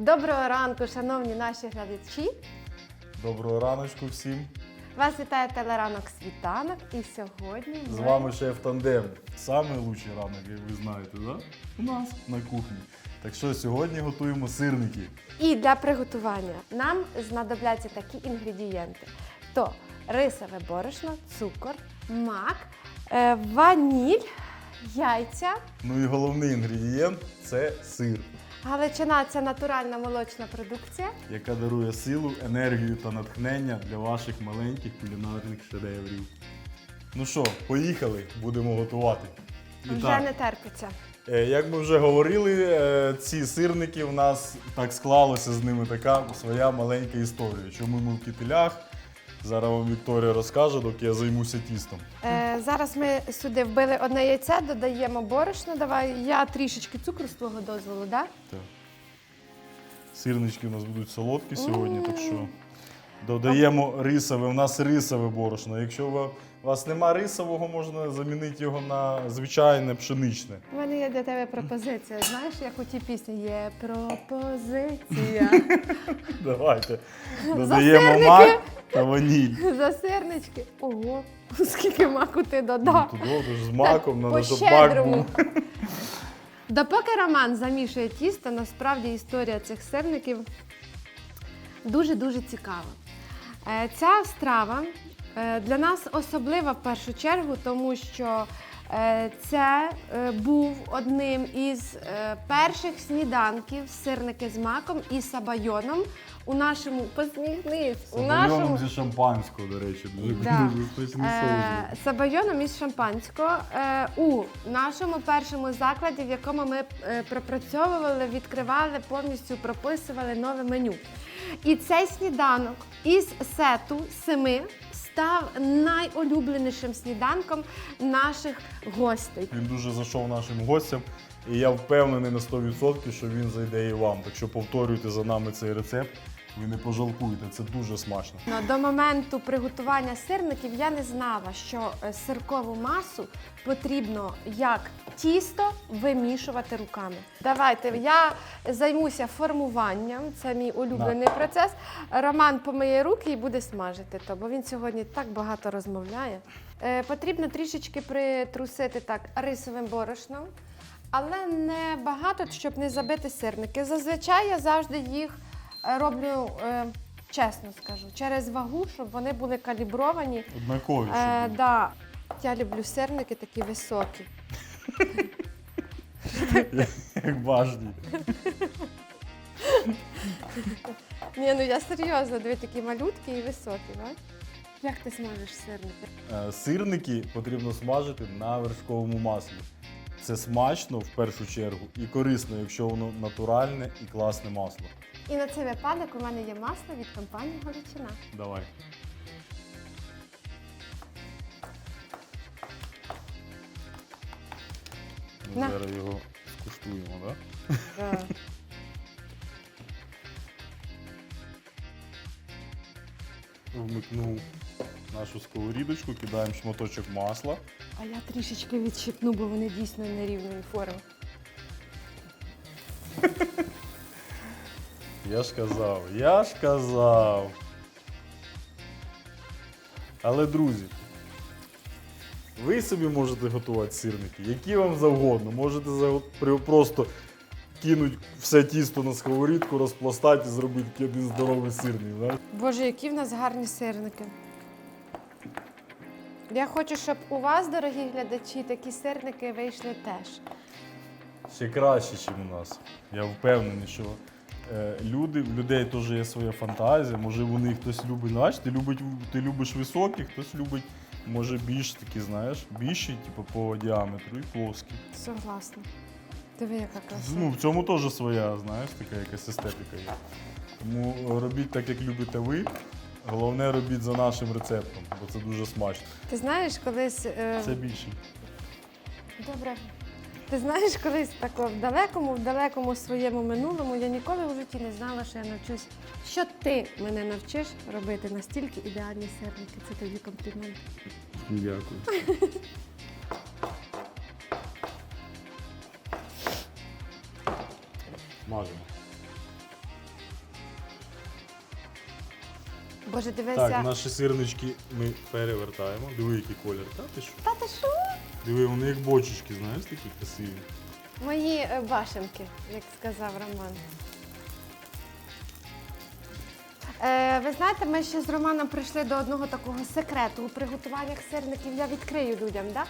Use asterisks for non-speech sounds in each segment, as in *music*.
Доброго ранку, шановні наші глядачі. Доброго раночку всім. Вас вітає телеранок світанок. І сьогодні З ми... вами шеф Тандем. Самий лучший ранок, як ви знаєте, да? у нас на кухні. Так що сьогодні готуємо сирники. І для приготування нам знадобляться такі інгредієнти: то рисове борошно, цукор, мак, е, ваніль, яйця. Ну і головний інгредієнт це сир, Галичина це натуральна молочна продукція. яка дарує силу, енергію та натхнення для ваших маленьких кулінарних шедеврів. Ну що, поїхали, будемо готувати. І Вже так, не терпиться. е, як ми вже говорили, е, ці сирники в нас так склалося з ними така своя маленька історія. Чому ми в кітелях? Зараз вам Вікторія розкаже, доки я займуся тістом. Е, зараз ми сюди вбили одне яйце, додаємо борошно. Давай я трішечки цукру з твого дозволу, да? Так. Сирнички у нас будуть солодкі сьогодні, так що додаємо рисове. У нас рисове борошно. Якщо у вас нема рисового, можна замінити його на звичайне пшеничне. У мене є для тебе пропозиція. Знаєш, як у тій пісні є пропозиція. *laughs* Давайте. Додаємо мак та ваніль. *laughs* За сирнички. Ого, *laughs* скільки маку ти додав. Ну, Туди ж з маком, щоб по-щедрому. *laughs* Допоки Роман замішує тісто, насправді історія цих сирників дуже-дуже цікава. Е, Ця страва для нас особлива в першу чергу, тому що е, це е, був одним із е, перших сніданків сирники з маком і сабайоном у нашому посміхнись, у нашому зі шампанського, до речі, дуже, Да. Е. Сабайоном із шампанського е, у нашому першому закладі, в якому ми е, пропрацьовували, відкривали, повністю прописували нове меню. І цей сніданок із сету семи став найулюбленішим сніданком наших гостей. Він дуже зайшов нашим гостям, і я впевнений на 100%, що він зайде і вам. Так що повторюйте за нами цей рецепт, ви не пожалкуєте, це дуже смачно. Ну, До моменту приготування сирників я не знала, що е, сиркову масу потрібно як тісто вимішувати руками. Давайте я займуся формуванням. Це мій улюблений процес. Роман помиє руки і буде смажити то, бо він сьогодні так багато розмовляє. Е, потрібно трішечки притрусити так рисовим борошном, але не багато, щоб не забити сирники. Зазвичай я завжди їх роблю. е, Чесно скажу, через вагу, щоб вони були калібровані. Однакові. Е, да. Я люблю сирники такі високі. Як бажні. Ні, ну я серйозно, дві такі малютки і високі, так? Як ти смажеш сирники? Е, Сирники потрібно смажити на вершковому маслі. Це смачно в першу чергу і корисно, якщо воно натуральне і класне масло. І на цей випадок у мене є масло від компанії Галичина. Давай. Ми На. зараз його скуштуємо, так? *laughs* Вмикнув нашу сковорідочку, кидаємо шматочок масла. А я трішечки відщипну, бо вони дійсно нерівної форми. *laughs* Я ж казав, я ж казав. Але, друзі, ви собі можете готувати сирники, які вам завгодно. Можете просто кинути все тісто на сковорідку, розпластати і зробити один здоровий сирник. Боже, які в нас гарні сирники. Я хочу, щоб у вас, дорогі глядачі, такі сирники вийшли теж. Ще краще, ніж у нас. Я впевнений, що е, люди, в людей теж є своя фантазія. Може, вони хтось любить, знаєш, ти, любить, ти любиш високі, хтось любить, може, більш такі, знаєш, більші, типу, по діаметру і плоскі. Согласна. Диви, яка краса. Ну, в цьому теж своя, знаєш, така якась естетика є. Тому робіть так, як любите ви. Головне робіть за нашим рецептом, бо це дуже смачно. Ти знаєш, колись. е, Це більше. Добре. Ти знаєш, колись тако в далекому, в далекому своєму минулому я ніколи в житті не знала, що я навчусь. Що ти мене навчиш робити настільки ідеальні сирники? Це тобі комплімент. Дякую. Мажемо. Боже, дивися. Так, наші сирнички ми перевертаємо. Диви, який колір. Та ти що? Та ти що? Диви, вони як бочечки, знаєш, такі красиві. Мої е, башенки, як сказав Роман. Е, ви знаєте, ми ще з Романом прийшли до одного такого секрету у приготуваннях сирників. Я відкрию людям. Да?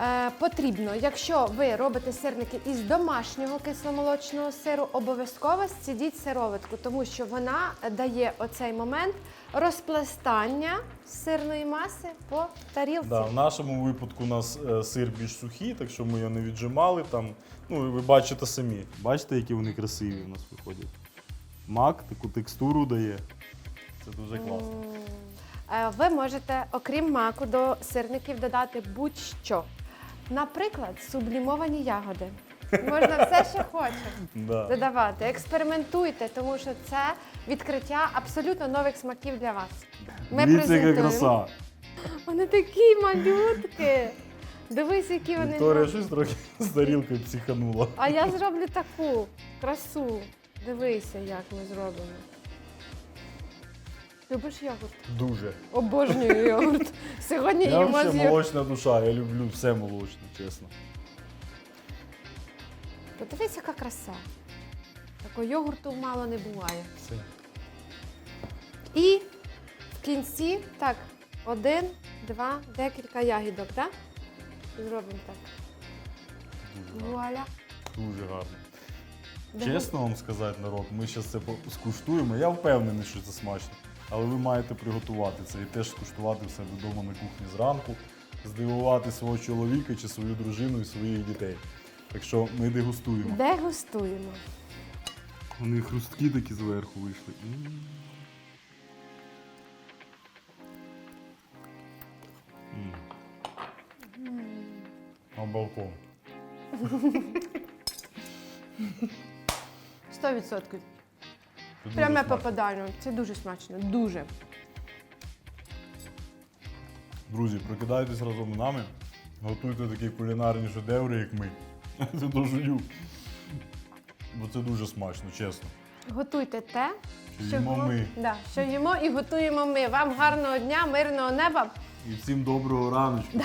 Е, потрібно, якщо ви робите сирники із домашнього кисломолочного сиру, обов'язково сцідіть сироватку, тому що вона дає оцей момент розпластання сирної маси по тарілці. Да, в нашому випадку у нас е, сир більш сухий, так що ми його не віджимали. Там, ну, ви бачите самі. Бачите, які вони красиві у нас виходять. Мак таку текстуру дає. Це дуже класно. Е, Ви можете, окрім маку, до сирників додати будь-що. Наприклад, сублімовані ягоди. Можна все, що хоче *laughs* додавати. Експериментуйте, тому що це відкриття абсолютно нових смаків для вас. Ми Дивіться, яка презентуємо. краса. Вони такі малютки. Дивись, які вони. Вікторія щось трохи з тарілкою психанула. А я зроблю таку красу. Дивися, як ми зробимо. Любиш йогурт? Дуже. Обожнюю йогурт. *laughs* Сьогодні Я їмо взагалі молочна душа, я люблю все молочне, чесно. Подивись, яка краса. Такого йогурту мало не буває. Все. І в кінці, так, один, два, декілька ягідок, так? Зробимо так. Дуже гарно. Вуаля. Дуже гарно. Чесно вам сказати, народ, ми зараз це по- скуштуємо. Я впевнений, що це смачно. Але ви маєте приготувати це і теж скуштувати в себе вдома на кухні зранку, здивувати свого чоловіка чи свою дружину і своїх дітей. Так що ми дегустуємо. Дегустуємо. Вони хрусткі такі зверху вийшли. На балкон. Сто відсотків. Дуже Пряме смачно. попадання. Це дуже смачно. Дуже. Друзі, прокидайтесь разом з нами, готуйте такі кулінарні шедеври, як ми. *laughs* Це дожую. Бо це дуже смачно, чесно. Готуйте те, Що їмо ми. Да, що їмо і готуємо ми. Вам гарного дня, мирного неба. І всім доброго раночку. Да.